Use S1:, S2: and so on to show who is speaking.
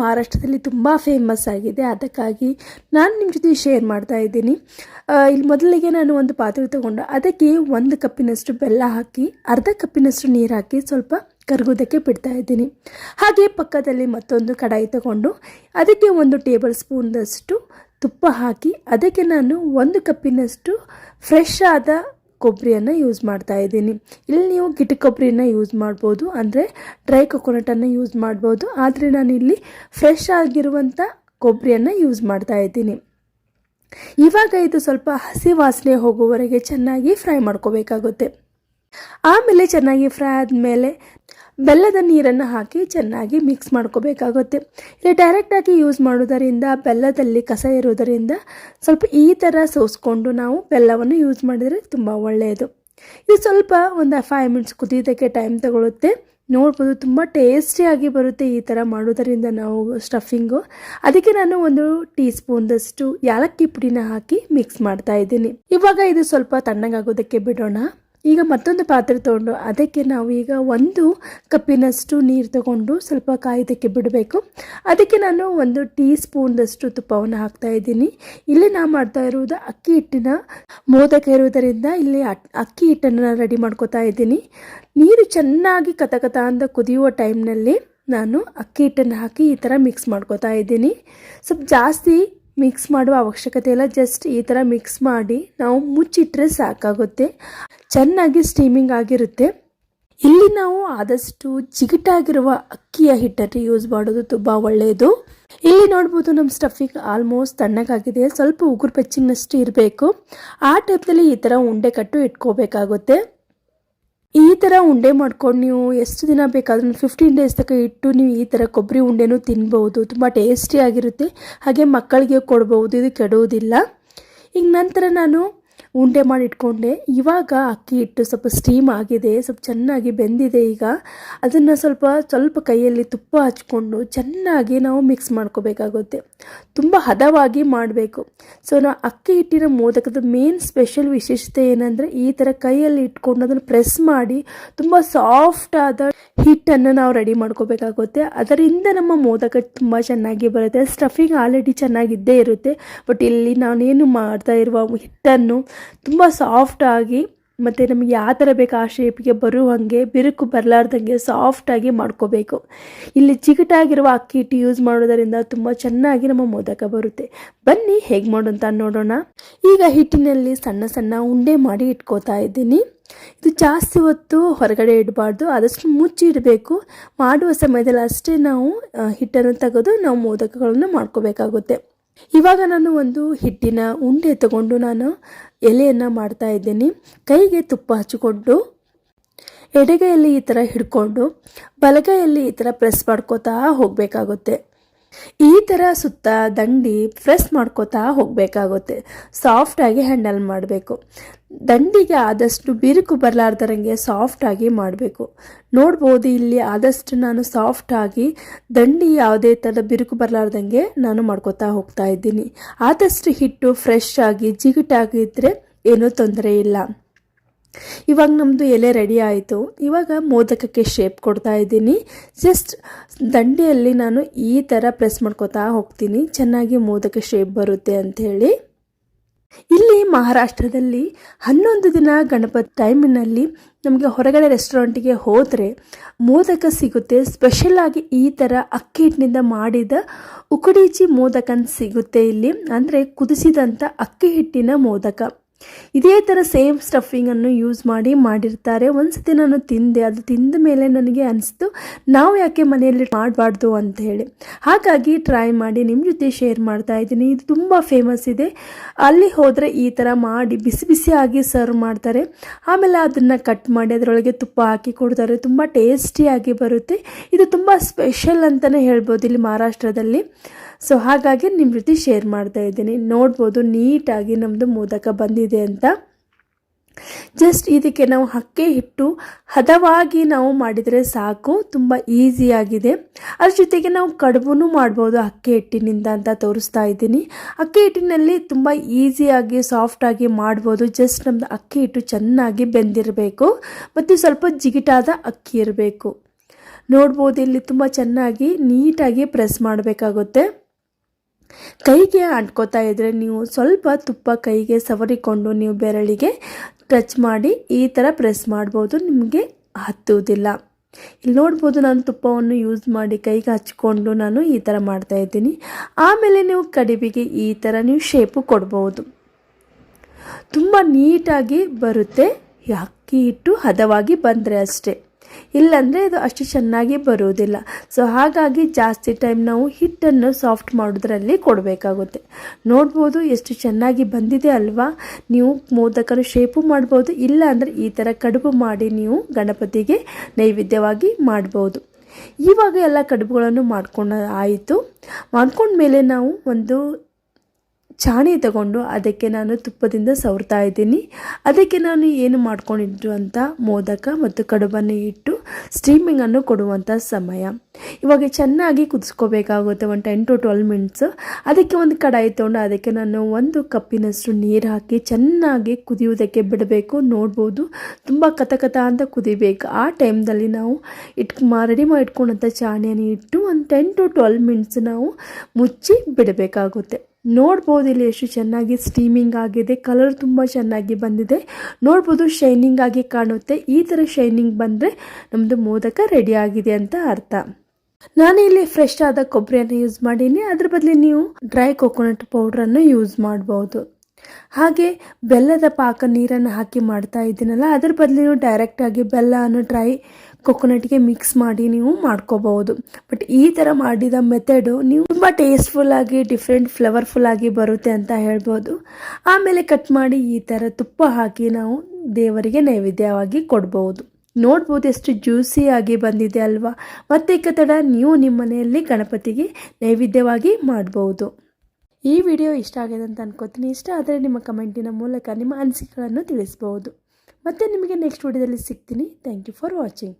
S1: ಮಹಾರಾಷ್ಟ್ರದಲ್ಲಿ ತುಂಬ ಫೇಮಸ್ ಆಗಿದೆ. ಅದಕ್ಕಾಗಿ ನಾನು ನಿಮ್ಮ ಜೊತೆ ಶೇರ್ ಮಾಡ್ತಾ ಇದ್ದೀನಿ. ಇಲ್ಲಿ ಮೊದಲಿಗೆ ನಾನು ಒಂದು ಪಾತ್ರೆ ತಗೊಂಡು ಅದಕ್ಕೆ ಒಂದು ಕಪ್ಪಿನಷ್ಟು ಬೆಲ್ಲ ಹಾಕಿ, ಅರ್ಧ ಕಪ್ಪಿನಷ್ಟು ನೀರು ಹಾಕಿ ಸ್ವಲ್ಪ ಕರಗೋದಕ್ಕೆ ಬಿಡ್ತಾ ಇದ್ದೀನಿ. ಹಾಗೆ ಪಕ್ಕದಲ್ಲಿ ಮತ್ತೊಂದು ಕಡಾಯಿ ತಗೊಂಡು ಅದಕ್ಕೆ ಒಂದು ಟೇಬಲ್ ಸ್ಪೂನ್ದಷ್ಟು ತುಪ್ಪ ಹಾಕಿ, ಅದಕ್ಕೆ ನಾನು ಒಂದು ಕಪ್ಪಿನಷ್ಟು ಫ್ರೆಶ್ ಆದ ಕೊಬ್ಬರಿಯನ್ನು ಯೂಸ್ ಮಾಡ್ತಾ ಇದ್ದೀನಿ. ಇಲ್ಲಿ ನೀವು ಗಿಟ್ಟ ಕೊಬ್ಬರಿಯನ್ನು ಯೂಸ್ ಮಾಡ್ಬೋದು, ಅಂದರೆ ಡ್ರೈ ಕೊಕೊನಟನ್ನು ಯೂಸ್ ಮಾಡ್ಬೋದು. ಆದರೆ ನಾನು ಇಲ್ಲಿ ಫ್ರೆಶ್ ಆಗಿರುವಂಥ ಕೊಬ್ಬರಿಯನ್ನು ಯೂಸ್ ಮಾಡ್ತಾ ಇದ್ದೀನಿ. ಇವಾಗ ಇದು ಸ್ವಲ್ಪ ಹಸಿ ವಾಸನೆ ಹೋಗುವವರೆಗೆ ಚೆನ್ನಾಗಿ ಫ್ರೈ ಮಾಡ್ಕೋಬೇಕಾಗುತ್ತೆ. ಆಮೇಲೆ ಚೆನ್ನಾಗಿ ಫ್ರೈ ಆದಮೇಲೆ ಬೆಲ್ಲದ ನೀರನ್ನು ಹಾಕಿ ಚೆನ್ನಾಗಿ ಮಿಕ್ಸ್ ಮಾಡ್ಕೋಬೇಕಾಗುತ್ತೆ. ಇಲ್ಲಿ ಡೈರೆಕ್ಟಾಗಿ ಯೂಸ್ ಮಾಡೋದರಿಂದ ಬೆಲ್ಲದಲ್ಲಿ ಕಸ ಇರೋದರಿಂದ ಸ್ವಲ್ಪ ಈ ಥರ ಸೋಸ್ಕೊಂಡು ನಾವು ಬೆಲ್ಲವನ್ನು ಯೂಸ್ ಮಾಡಿದರೆ ತುಂಬ ಒಳ್ಳೆಯದು. ಇದು ಸ್ವಲ್ಪ ಒಂದು ಫೈವ್ ಮಿನಿಟ್ಸ್ ಕುದಿಯೋದಕ್ಕೆ ಟೈಮ್ ತಗೊಳುತ್ತೆ. ನೋಡ್ಬೋದು ತುಂಬ ಟೇಸ್ಟಿಯಾಗಿ ಬರುತ್ತೆ ಈ ಥರ ಮಾಡೋದರಿಂದ ನಾವು ಸ್ಟಫಿಂಗು ಅದಕ್ಕೆ ನಾನು ಒಂದು ಟೀ ಸ್ಪೂನ್ದಷ್ಟು ಯಾಲಕ್ಕಿ ಪುಡಿನ ಹಾಕಿ ಮಿಕ್ಸ್ ಮಾಡ್ತಾ ಇದ್ದೀನಿ. ಇವಾಗ ಇದು ಸ್ವಲ್ಪ ತಣ್ಣಗಾಗೋದಕ್ಕೆ ಬಿಡೋಣ. ಈಗ ಮತ್ತೊಂದು ಪಾತ್ರೆ ತೊಗೊಂಡು ಅದಕ್ಕೆ ನಾವು ಈಗ ಒಂದು ಕಪ್ಪಿನಷ್ಟು ನೀರು ತಗೊಂಡು ಸ್ವಲ್ಪ ಕಾಯ್ದಕ್ಕೆ ಬಿಡಬೇಕು. ಅದಕ್ಕೆ ನಾನು ಒಂದು ಟೀ ಸ್ಪೂನ್ದಷ್ಟು ತುಪ್ಪವನ್ನು ಹಾಕ್ತಾ ಇದ್ದೀನಿ. ಇಲ್ಲಿ ನಾನು ಮಾಡ್ತಾ ಇರುವುದು ಅಕ್ಕಿ ಹಿಟ್ಟಿನ ಮೋದಕ ಇರುವುದರಿಂದ ಇಲ್ಲಿ ಅಕ್- ಅಕ್ಕಿ ಹಿಟ್ಟನ್ನು ರೆಡಿ ಮಾಡ್ಕೋತಾ ಇದ್ದೀನಿ. ನೀರು ಚೆನ್ನಾಗಿ ಕತಕತ ಅಂತ ಕುದಿಯುವ ಟೈಮ್ನಲ್ಲಿ ನಾನು ಅಕ್ಕಿ ಹಿಟ್ಟನ್ನು ಹಾಕಿ ಈ ಥರ ಮಿಕ್ಸ್ ಮಾಡ್ಕೋತಾ ಇದ್ದೀನಿ. ಸ್ವಲ್ಪ ಜಾಸ್ತಿ ಮಿಕ್ಸ್ ಮಾಡುವ ಅವಶ್ಯಕತೆ ಇಲ್ಲ. ಜಸ್ಟ್ ಈ ಥರ ಮಿಕ್ಸ್ ಮಾಡಿ ನಾವು ಮುಚ್ಚಿಟ್ರೆ ಸಾಕಾಗುತ್ತೆ. ಚೆನ್ನಾಗಿ ಸ್ಟೀಮಿಂಗ್ ಆಗಿರುತ್ತೆ. ಇಲ್ಲಿ ನಾವು ಆದಷ್ಟು ಜಿಗಿಟಾಗಿರುವ ಅಕ್ಕಿಯ ಹಿಟ್ಟನ್ನು ಯೂಸ್ ಮಾಡೋದು ತುಂಬ ಒಳ್ಳೆಯದು. ಇಲ್ಲಿ ನೋಡ್ಬೋದು ನಮ್ಮ ಸ್ಟಫಿಂಗ್ ಆಲ್ಮೋಸ್ಟ್ ತಣ್ಣಗಾಗಿದೆ. ಸ್ವಲ್ಪ ಉಗುರು ಬೆಚ್ಚಿನಷ್ಟು ಇರಬೇಕು. ಆ ಟೈಪ್ದಲ್ಲಿ ಈ ಥರ ಉಂಡೆ ಕಟ್ಟು ಇಟ್ಕೋಬೇಕಾಗುತ್ತೆ. ಈ ಥರ ಉಂಡೆ ಮಾಡ್ಕೊಂಡು ನೀವು ಎಷ್ಟು ದಿನ ಬೇಕಾದ್ರೂ ಫಿಫ್ಟೀನ್ ಡೇಸ್ ತನಕ ಇಟ್ಟು ನೀವು ಈ ಥರ ಕೊಬ್ಬರಿ ಉಂಡೆನೂ ತಿನ್ಬೋದು. ತುಂಬ ಟೇಸ್ಟಿಯಾಗಿರುತ್ತೆ ಹಾಗೆ ಮಕ್ಕಳಿಗೆ ಕೊಡ್ಬೋದು. ಇದು ಕೆಡುವುದಿಲ್ಲ. ಈಗ ನಂತರ ನಾನು ಉಂಡೆ ಮಾಡಿ ಇಟ್ಕೊಂಡೆ. ಇವಾಗ ಅಕ್ಕಿ ಹಿಟ್ಟು ಸ್ವಲ್ಪ ಸ್ಟೀಮ್ ಆಗಿದೆ, ಸ್ವಲ್ಪ ಚೆನ್ನಾಗಿ ಬೆಂದಿದೆ ಈಗ. ಅದನ್ನು ಸ್ವಲ್ಪ ಸ್ವಲ್ಪ ಕೈಯಲ್ಲಿ ತುಪ್ಪ ಹಚ್ಕೊಂಡು ಚೆನ್ನಾಗಿ ನಾವು ಮಿಕ್ಸ್ ಮಾಡ್ಕೋಬೇಕಾಗುತ್ತೆ. ತುಂಬ ಹದವಾಗಿ ಮಾಡಬೇಕು. ಸೊ ನಾವು ಅಕ್ಕಿ ಹಿಟ್ಟಿನ ಮೋದಕದ ಮೇನ್ ಸ್ಪೆಷಲ್ ವಿಶೇಷತೆ ಏನಂದರೆ ಈ ಥರ ಕೈಯಲ್ಲಿ ಇಟ್ಕೊಂಡು ಅದನ್ನು ಪ್ರೆಸ್ ಮಾಡಿ ತುಂಬ ಸಾಫ್ಟ್ ಆದ ಹಿಟ್ಟನ್ನು ನಾವು ರೆಡಿ ಮಾಡ್ಕೋಬೇಕಾಗುತ್ತೆ. ಅದರಿಂದ ನಮ್ಮ ಮೋದಕ ತುಂಬ ಚೆನ್ನಾಗಿ ಬರುತ್ತೆ. ಸ್ಟಫಿಂಗ್ ಆಲ್ರೆಡಿ ಚೆನ್ನಾಗಿದ್ದೇ ಇರುತ್ತೆ. ಬಟ್ ಇಲ್ಲಿ ನಾನೇನು ಮಾಡ್ತಾ ಇರುವ ಹಿಟ್ಟನ್ನು ತುಂಬ ಸಾಫ್ಟಾಗಿ ಮತ್ತು ನಮಗೆ ಯಾವ ಥರ ಬೇಕು ಆ ಶೇಪಿಗೆ ಬರುವಂಗೆ ಬಿರುಕು ಬರಲಾರ್ದಂಗೆ ಸಾಫ್ಟಾಗಿ ಮಾಡ್ಕೋಬೇಕು. ಇಲ್ಲಿ ಚಿಕಟಾಗಿರುವ ಅಕ್ಕಿ ಹಿಟ್ಟು ಯೂಸ್ ಮಾಡೋದರಿಂದ ತುಂಬ ಚೆನ್ನಾಗಿ ನಮ್ಮ ಮೋದಕ ಬರುತ್ತೆ. ಬನ್ನಿ ಹೇಗೆ ಮಾಡೋಂತ ನೋಡೋಣ. ಈಗ ಹಿಟ್ಟಿನಲ್ಲಿ ಸಣ್ಣ ಸಣ್ಣ ಉಂಡೆ ಮಾಡಿ ಇಟ್ಕೋತಾ ಇದ್ದೀನಿ. ಇದು ಜಾಸ್ತಿ ಹೊತ್ತು ಹೊರಗಡೆ ಇಡಬಾರ್ದು, ಆದಷ್ಟು ಮುಚ್ಚಿ ಇಡಬೇಕು. ಮಾಡುವ ಸಮಯದಲ್ಲಿ ಅಷ್ಟೇ ನಾವು ಹಿಟ್ಟನ್ನು ತೆಗೆದು ನಾವು ಮೋದಕಗಳನ್ನು ಮಾಡ್ಕೋಬೇಕಾಗುತ್ತೆ. ಇವಾಗ ನಾನು ಒಂದು ಹಿಟ್ಟಿನ ಉಂಡೆ ತಗೊಂಡು ನಾನು ಎಲೆಯನ್ನು ಮಾಡ್ತಾ ಇದ್ದೀನಿ. ಕೈಗೆ ತುಪ್ಪ ಹಚ್ಚಿಕೊಂಡು, ಎಡಗೈಯಲ್ಲಿ ಈ ಥರ ಹಿಡ್ಕೊಂಡು, ಬಲಗೈಯಲ್ಲಿ ಈ ಥರ ಪ್ರೆಸ್ ಮಾಡ್ಕೋತಾ ಹೋಗಬೇಕಾಗುತ್ತೆ. ಈ ಥರ ಸುತ್ತ ದಂಡಿ ಪ್ರೆಸ್ ಮಾಡ್ಕೋತಾ ಹೋಗಬೇಕಾಗುತ್ತೆ. ಸಾಫ್ಟಾಗಿ ಹ್ಯಾಂಡಲ್ ಮಾಡಬೇಕು. ದಂಡಿಗೆ ಆದಷ್ಟು ಬಿರುಕು ಬರಲಾರ್ದರಂಗೆ ಸಾಫ್ಟಾಗಿ ಮಾಡಬೇಕು. ನೋಡ್ಬೋದು ಇಲ್ಲಿ ಆದಷ್ಟು ನಾನು ಸಾಫ್ಟಾಗಿ ದಂಡಿ ಯಾವುದೇ ಥರದ ಬಿರುಕು ಬರಲಾರ್ದಂಗೆ ನಾನು ಮಾಡ್ಕೋತಾ ಹೋಗ್ತಾ ಇದ್ದೀನಿ. ಆದಷ್ಟು ಹಿಟ್ಟು ಫ್ರೆಶ್ ಆಗಿ ಜಿಗುಟಾಗಿದ್ದರೆ ಏನೂ ತೊಂದರೆ ಇಲ್ಲ. ಇವಾಗ ನಮ್ಮದು ಎಲೆ ರೆಡಿ ಆಯಿತು. ಇವಾಗ ಮೋದಕಕ್ಕೆ ಶೇಪ್ ಕೊಡ್ತಾ ಇದ್ದೀನಿ. ಜಸ್ಟ್ ದಂಡೆಯಲ್ಲಿ ನಾನು ಈ ಥರ ಪ್ರೆಸ್ ಮಾಡ್ಕೋತಾ ಹೋಗ್ತೀನಿ. ಚೆನ್ನಾಗಿ ಮೋದಕ ಶೇಪ್ ಬರುತ್ತೆ ಅಂಥೇಳಿ. ಇಲ್ಲಿ ಮಹಾರಾಷ್ಟ್ರದಲ್ಲಿ ಹನ್ನೊಂದು ದಿನ ಗಣಪತಿ ಟೈಮಿನಲ್ಲಿ ನಮಗೆ ಹೊರಗಡೆ ರೆಸ್ಟೋರೆಂಟಿಗೆ ಹೋದರೆ ಮೋದಕ ಸಿಗುತ್ತೆ. ಸ್ಪೆಷಲ್ ಆಗಿ ಈ ಥರ ಅಕ್ಕಿ ಹಿಟ್ಟಿನಿಂದ ಮಾಡಿದ ಉಕುಡೀಚಿ ಮೋದಕ ಸಿಗುತ್ತೆ ಇಲ್ಲಿ. ಅಂದರೆ ಕುದಿಸಿದಂಥ ಅಕ್ಕಿ ಹಿಟ್ಟಿನ ಮೋದಕ. ಇದೇ ಥರ ಸೇಮ್ ಸ್ಟಫಿಂಗನ್ನು ಯೂಸ್ ಮಾಡಿ ಮಾಡಿರ್ತಾರೆ. ಒಂದ್ಸತಿ ನಾನು ತಿಂದೆ, ಅದು ತಿಂದ ಮೇಲೆ ನನಗೆ ಅನಿಸ್ತು, ನಾವು ಯಾಕೆ ಮನೆಯಲ್ಲಿ ಮಾಡಬಾರ್ದು ಅಂತ ಹೇಳಿ. ಹಾಗಾಗಿ ಟ್ರೈ ಮಾಡಿ ನಿಮ್ಮ ಜೊತೆ ಶೇರ್ ಮಾಡ್ತಾ ಇದ್ದೀನಿ. ಇದು ತುಂಬ ಫೇಮಸ್ ಇದೆ. ಅಲ್ಲಿ ಹೋದರೆ ಈ ಥರ ಮಾಡಿ ಬಿಸಿ ಬಿಸಿಯಾಗಿ ಸರ್ವ್ ಮಾಡ್ತಾರೆ. ಆಮೇಲೆ ಅದನ್ನು ಕಟ್ ಮಾಡಿ ಅದರೊಳಗೆ ತುಪ್ಪ ಹಾಕಿ ಕೊಡ್ತಾರೆ. ತುಂಬ ಟೇಸ್ಟಿಯಾಗಿ ಬರುತ್ತೆ. ಇದು ತುಂಬ ಸ್ಪೆಷಲ್ ಅಂತಲೇ ಹೇಳ್ಬೋದು ಇಲ್ಲಿ ಮಹಾರಾಷ್ಟ್ರದಲ್ಲಿ. ಸೊ ಹಾಗಾಗಿ ನಿಮ್ಮ ಜೊತೆ ಶೇರ್ ಮಾಡ್ತಾ ಇದ್ದೀನಿ. ನೋಡ್ಬೋದು, ನೀಟಾಗಿ ನಮ್ಮದು ಮೋದಕ ಬಂದಿದೆ ಅಂತ. ಜಸ್ಟ್ ಇದಕ್ಕೆ ನಾವು ಅಕ್ಕಿ ಹಿಟ್ಟು, ಹದವಾಗಿ ನಾವು ಮಾಡಿದರೆ ಸಾಕು, ತುಂಬ ಈಸಿಯಾಗಿದೆ ಅದ್ರ ಜೊತೆಗೆ ನಾವು ಕಡುಬು ಮಾಡ್ಬೋದು ಅಕ್ಕಿ ಹಿಟ್ಟಿನಿಂದ ಅಂತ ತೋರಿಸ್ತಾ ಇದ್ದೀನಿ. ಅಕ್ಕಿ ಹಿಟ್ಟಿನಲ್ಲಿ ತುಂಬ ಈಸಿಯಾಗಿ ಸಾಫ್ಟಾಗಿ ಮಾಡ್ಬೋದು. ಜಸ್ಟ್ ನಮ್ಮದು ಅಕ್ಕಿ ಹಿಟ್ಟು ಚೆನ್ನಾಗಿ ಬೆಂದಿರಬೇಕು. ಮತ್ತು ಸ್ವಲ್ಪ ಜಿಗಿಟಾದ ಅಕ್ಕಿ ಇರಬೇಕು. ನೋಡ್ಬೋದು, ಇಲ್ಲಿ ತುಂಬ ಚೆನ್ನಾಗಿ ನೀಟಾಗಿ ಪ್ರೆಸ್ ಮಾಡಬೇಕಾಗುತ್ತೆ. ಕೈಗೆ ಅಂಟ್ಕೋತಾ ಇದ್ದರೆ ನೀವು ಸ್ವಲ್ಪ ತುಪ್ಪ ಕೈಗೆ ಸವರಿಕೊಂಡು ನೀವು ಬೆರಳಿಗೆ ಟಚ್ ಮಾಡಿ ಈ ಥರ ಪ್ರೆಸ್ ಮಾಡ್ಬೋದು, ನಿಮಗೆ ಹತ್ತುವುದಿಲ್ಲ. ಇಲ್ಲಿ ನೋಡ್ಬೋದು ನಾನು ತುಪ್ಪವನ್ನು ಯೂಸ್ ಮಾಡಿ ಕೈಗೆ ಹಚ್ಕೊಂಡು ನಾನು ಈ ಥರ ಮಾಡ್ತಾ ಇದ್ದೀನಿ. ಆಮೇಲೆ ನೀವು ಕಡಿಬಿಗೆ ಈ ಥರ ನೀವು ಶೇಪು ಕೊಡ್ಬೋದು. ತುಂಬ ನೀಟಾಗಿ ಬರುತ್ತೆ, ಅಕ್ಕಿ ಹಿಟ್ಟು ಹದವಾಗಿ ಬಂದರೆ ಅಷ್ಟೇ. ಇಲ್ಲಾಂದರೆ ಇದು ಅಷ್ಟು ಚೆನ್ನಾಗಿ ಬರೋದಿಲ್ಲ. ಸೊ ಹಾಗಾಗಿ ಜಾಸ್ತಿ ಟೈಮ್ ನಾವು ಹಿಟ್ಟನ್ನು ಸಾಫ್ಟ್ ಮಾಡೋದ್ರಲ್ಲಿ ಕೊಡಬೇಕಾಗುತ್ತೆ. ನೋಡ್ಬೋದು ಎಷ್ಟು ಚೆನ್ನಾಗಿ ಬಂದಿದೆ ಅಲ್ವಾ? ನೀವು ಮೋದಕನ ಶೇಪು ಮಾಡ್ಬೋದು ಇಲ್ಲ ಅಂದರೆ ಈ ಥರ ಕಡುಬು ಮಾಡಿ ನೀವು ಗಣಪತಿಗೆ ನೈವೇದ್ಯವಾಗಿ ಮಾಡ್ಬೋದು. ಇವಾಗ ಎಲ್ಲ ಕಡುಬುಗಳನ್ನು ಮಾಡ್ಕೊಂಡು ಆಯಿತು. ಮಾಡ್ಕೊಂಡ್ಮೇಲೆ ನಾವು ಒಂದು ಚಾಣಿ ತಗೊಂಡು ಅದಕ್ಕೆ ನಾನು ತುಪ್ಪದಿಂದ ಸವರ್ತಾ ಇದ್ದೀನಿ. ಅದಕ್ಕೆ ನಾನು ಏನು ಮಾಡ್ಕೊಂಡಿದ್ದು ಅಂತ ಮೋದಕ ಮತ್ತು ಕಡುಬನ್ನು ಇಟ್ಟು ಸ್ಟೀಮಿಂಗನ್ನು ಕೊಡುವಂಥ ಸಮಯ. ಇವಾಗ ಚೆನ್ನಾಗಿ ಕುದಿಸ್ಕೋಬೇಕಾಗುತ್ತೆ ಒಂದು ಟೆನ್ ಟು ಟ್ವೆಲ್ ಮಿನಿಟ್ಸು ಅದಕ್ಕೆ ಒಂದು ಕಡಾಯಿ ತೊಗೊಂಡು ಅದಕ್ಕೆ ನಾನು ಒಂದು ಕಪ್ಪಿನಷ್ಟು ನೀರು ಹಾಕಿ ಚೆನ್ನಾಗಿ ಕುದಿಯುವುದಕ್ಕೆ ಬಿಡಬೇಕು, ನೋಡ್ಬೋದು. ತುಂಬ ಕಥಕಥ ಅಂತ ಕುದಿಬೇಕು. ಆ ಟೈಮ್ದಲ್ಲಿ ನಾವು ಇಟ್ ರೆಡಿ ಮಾಡಿ ಇಟ್ಕೊಂಡಂಥ ಚಾಣಿಯನ್ನು ಇಟ್ಟು ಒಂದು ಟೆನ್ ಟು ಟ್ವೆಲ್ ಮಿನಿಟ್ಸ್ ನಾವು ಮುಚ್ಚಿ ಬಿಡಬೇಕಾಗುತ್ತೆ. ನೋಡ್ಬೋದು ಇಲ್ಲಿ ಎಷ್ಟು ಚೆನ್ನಾಗಿ ಸ್ಟೀಮಿಂಗ್ ಆಗಿದೆ ಕಲರ್ ತುಂಬ ಚೆನ್ನಾಗಿ ಬಂದಿದೆ. ನೋಡ್ಬೋದು ಶೈನಿಂಗ್ ಆಗಿ ಕಾಣುತ್ತೆ. ಈ ಥರ ಶೈನಿಂಗ್ ಬಂದರೆ ನಮ್ಮದು ಮೋದಕ ರೆಡಿ ಆಗಿದೆ ಅಂತ ಅರ್ಥ. ನಾನು ಇಲ್ಲಿ ಫ್ರೆಶ್ ಆದ ಕೊಬ್ಬರಿಯನ್ನು ಯೂಸ್ ಮಾಡೀನಿ. ಅದ್ರ ಬದಲು ನೀವು ಡ್ರೈ ಕೊಕೊನಟ್ ಪೌಡ್ರನ್ನು ಯೂಸ್ ಮಾಡ್ಬೋದು. ಹಾಗೆ ಬೆಲ್ಲದ ಪಾಕ ನೀರನ್ನು ಹಾಕಿ ಮಾಡ್ತಾ ಇದ್ದೀನಲ್ಲ, ಅದ್ರ ಬದಲು ನೀವು ಡೈರೆಕ್ಟಾಗಿ ಬೆಲ್ಲವನ್ನು ಡ್ರೈ ಕೊಕೊನಟ್ಗೆ ಮಿಕ್ಸ್ ಮಾಡಿ ನೀವು ಮಾಡ್ಕೋಬಹುದು. ಬಟ್ ಈ ಥರ ಮಾಡಿದ ಮೆಥಡು ನೀವು ತುಂಬ ಟೇಸ್ಟ್ಫುಲ್ ಆಗಿ ಡಿಫ್ರೆಂಟ್ ಫ್ಲೇವರ್ಫುಲ್ ಆಗಿ ಬರುತ್ತೆ ಅಂತ ಹೇಳ್ಬೋದು. ಆಮೇಲೆ ಕಟ್ ಮಾಡಿ ಈ ಥರ ತುಪ್ಪ ಹಾಕಿ ನಾವು ದೇವರಿಗೆ ನೈವೇದ್ಯವಾಗಿ ಕೊಡ್ಬೋದು ನೋಡ್ಬೋದು ಎಷ್ಟು ಜ್ಯೂಸಿ ಆಗಿ ಬಂದಿದೆ ಅಲ್ವಾ? ಮತ್ತೆ ಕತ್ತಡ ನೀವು ನಿಮ್ಮ ಮನೆಯಲ್ಲಿ ಗಣಪತಿಗೆ ನೈವೇದ್ಯವಾಗಿ ಮಾಡ್ಬೋದು ಈ ವಿಡಿಯೋ ಇಷ್ಟ ಆಗಿದೆ ಅಂತ ಅನ್ಕೋತೀನಿ. ಇಷ್ಟ ಆದರೆ ನಿಮ್ಮ ಕಮೆಂಟಿನ ಮೂಲಕ ನಿಮ್ಮ ಅನಿಸಿಕೆಗಳನ್ನು ತಿಳಿಸ್ಬೋದು ಮತ್ತೆ ನಿಮಗೆ ನೆಕ್ಸ್ಟ್ ವಿಡಿಯೋದಲ್ಲಿ ಸಿಗ್ತೀನಿ. Thank you for watching